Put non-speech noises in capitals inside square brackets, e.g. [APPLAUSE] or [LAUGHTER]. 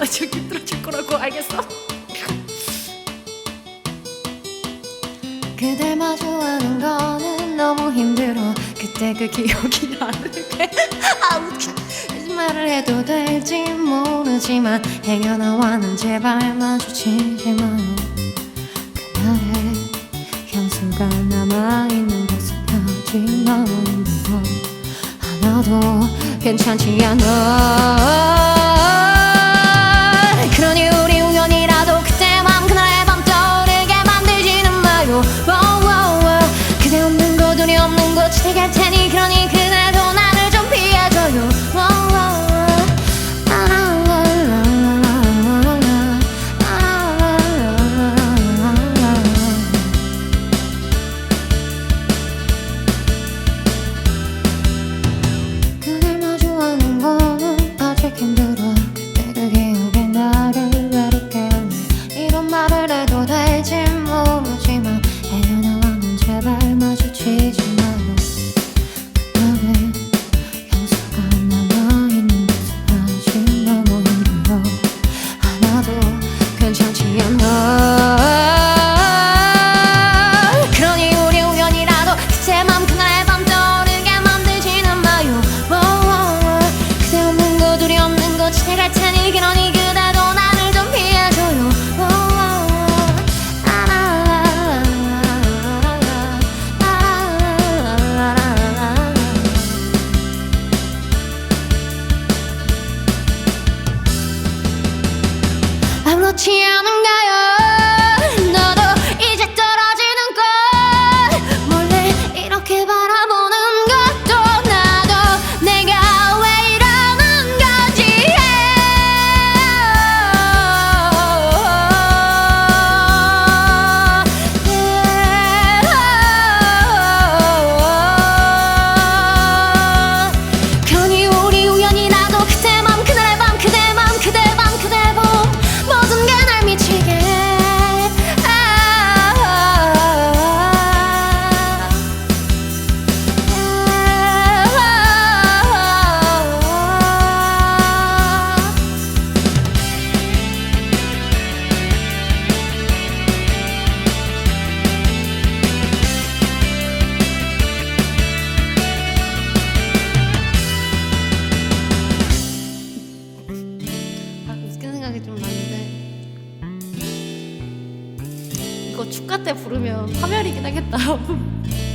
아, 저기 들어줄 거라고. 알겠어? 그댈 마주하는 거는 너무 힘들어. 그때 그 기억이 나는데. 아 웃겨. 말을 해도 될지 모르지만 행여나와는 제발 마주치지 마 그날의 향수가 남아있는 곳까지 너무 무서워 하나도 괜찮지 않아. 10 그렇지 않은가요? 생각이 좀 나는데 이거 축가 때 부르면 파멸이긴 하겠다. [LAUGHS]